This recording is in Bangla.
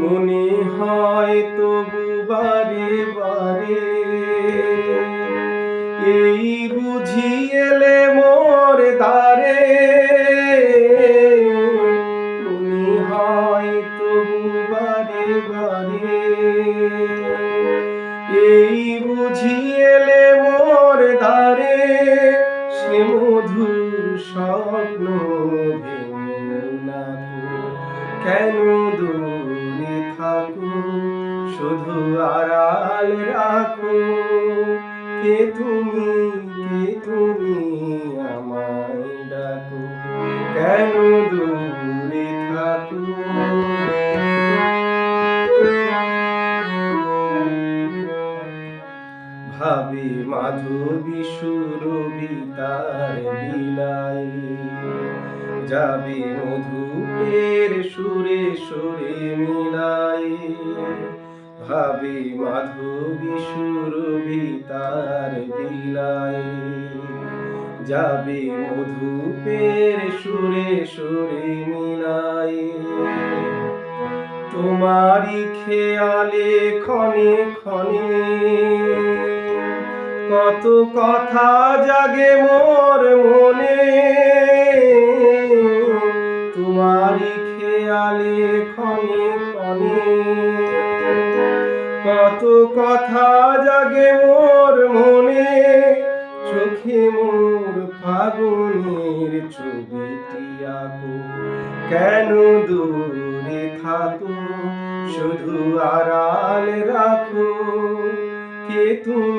মনে হয় তবু বারে বারে। এই বুঝি এলে মোর দ্বারে। মনে হয় তবু বারে বারে। এই বুঝি এলে মোর দ্বারে সে মধুর স্বপ্ন কেন দূরে থাকো শুধু আড়াল রাখো। কে তুমি কে তুমি আমায় ডাকো? কেন দূরে থাকো? ভাবি মাধবী সুরবি তার বিলাই যাবে মধুপের সুরে সুরে মিলাই ভাবি মাধবী সুরবি তার বিলাই যাবে মধুপের সুরে সুরে মিলাই তোমারই খেয়ালে ক্ষণে ক্ষণে কত কথা জাগে মোর মনে। তোমারই খেয়ালে ক্ষণে ক্ষণে কত কথা জাগে মোর মনে। চোখে মোর ফাগুনের ছবিটি আঁকো কেন দূরে থাকো? শুধু আড়াল রাখো। কে তুমি?